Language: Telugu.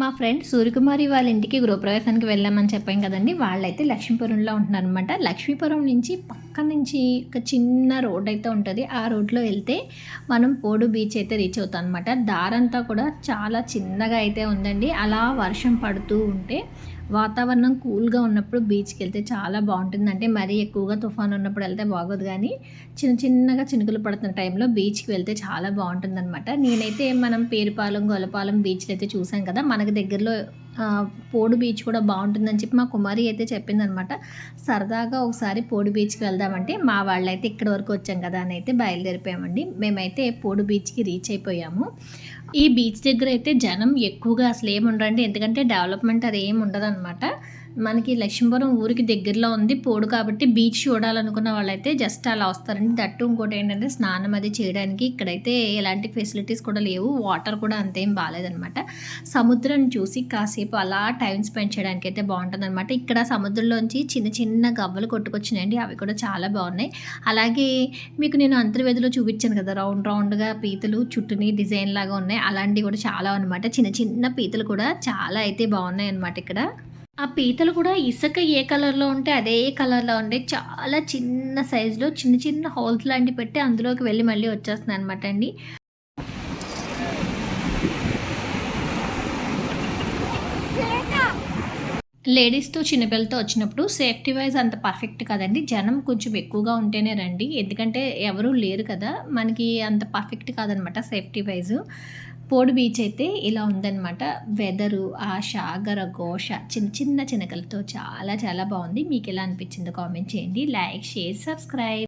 మా ఫ్రెండ్ సూర్యకుమారి వాళ్ళ ఇంటికి గృహప్రవేశానికి వెళ్ళామని చెప్పాం కదండి. వాళ్ళైతే లక్ష్మీపురంలో ఉంటున్నారనమాట లక్ష్మీపురం నుంచి పక్క నుంచి ఒక చిన్న రోడ్ అయితే ఉంటుంది. ఆ రోడ్లో వెళ్తే మనం పోడు బీచ్ అయితే రీచ్ అవుతాం అనమాట దారంతా కూడా చాలా చిన్నగా అయితే ఉందండి. అలా వర్షం పడుతూ ఉంటే వాతావరణం కూల్గా ఉన్నప్పుడు బీచ్కి వెళ్తే చాలా బాగుంటుంది. అంటే మరీ ఎక్కువగా తుఫాన్ ఉన్నప్పుడు వెళ్తే బాగోదు కానీ చిన్న చిన్నగా చినుకులు పడుతున్న టైంలో బీచ్కి వెళ్తే చాలా బాగుంటుంది అనమాట నేనైతే మనం పేరుపాలెం గొలపాలెం బీచ్లు అయితే చూసాం కదా మనకు దగ్గరలో పోడు బీచ్ కూడా బాగుంటుందని చెప్పి మా కుమారి అయితే చెప్పిందనమాట. సరదాగా ఒకసారి పోడు బీచ్కి వెళ్దామంటే మా వాళ్ళైతే ఇక్కడ వరకు వచ్చాం కదా అని అయితే బయలుదేరిపోయామండి. మేమైతే పోడు బీచ్కి రీచ్ అయిపోయాము. ఈ బీచ్ దగ్గర అయితే జనం ఎక్కువగా అసలు ఏమి ఉండరండి ఎందుకంటే డెవలప్మెంట్ అది ఏమి ఉండదన్నమాట మనకి లక్ష్మీపురం ఊరికి దగ్గరలో ఉంది పోడు కాబట్టి బీచ్ చూడాలనుకున్న వాళ్ళైతే జస్ట్ అలా వస్తారండి. దట్టు ఇంకోటి ఏంటంటే స్నానం అది చేయడానికి ఇక్కడైతే ఎలాంటి ఫెసిలిటీస్ కూడా లేవు వాటర్ కూడా అంతేం బాగాలేదనమాట సముద్రం చూసి కాసేపు అలా టైం స్పెండ్ చేయడానికి అయితే బాగుంటుంది అనమాట ఇక్కడ సముద్రంలోంచి చిన్న చిన్న గవ్వలు కొట్టుకొచ్చినాయండి అవి కూడా చాలా బాగున్నాయి. అలాగే మీకు నేను అంతర్వేదిలో చూపించాను కదా రౌండ్ రౌండ్గా పీతలు చుట్టూని డిజైన్ లాగా ఉన్నాయి అలాంటివి కూడా చాలా అనమాట చిన్న చిన్న పీతలు కూడా చాలా అయితే బాగున్నాయి అనమాట ఇక్కడ. ఆ పీతలు కూడా ఇసుక ఏ కలర్లో ఉంటే అదే కలర్లో ఉండే చాలా చిన్న సైజులో చిన్న చిన్న హోల్స్ లాంటివి పెట్టి అందులోకి వెళ్ళి మళ్ళీ వచ్చేస్తుంది అనమాట అండి. లేడీస్తో చిన్నపిల్లతో వచ్చినప్పుడు సేఫ్టీ వైజ్ అంత పర్ఫెక్ట్ కదండి. జనం కొంచెం ఎక్కువగా ఉంటేనే రండి. ఎందుకంటే ఎవరూ లేరు కదా. మనకి అంత పర్ఫెక్ట్ కాదనమాట సేఫ్టీ వైజ్. పోడు బీచ్ అయితే ఇలా ఉందన్నమాట. వెదరు ఆ సాగర ఘోష చిన్న చిన్న చినకలతో చాలా చాలా బాగుంది. మీకు ఎలా అనిపించిందో కామెంట్ చేయండి. Like share subscribe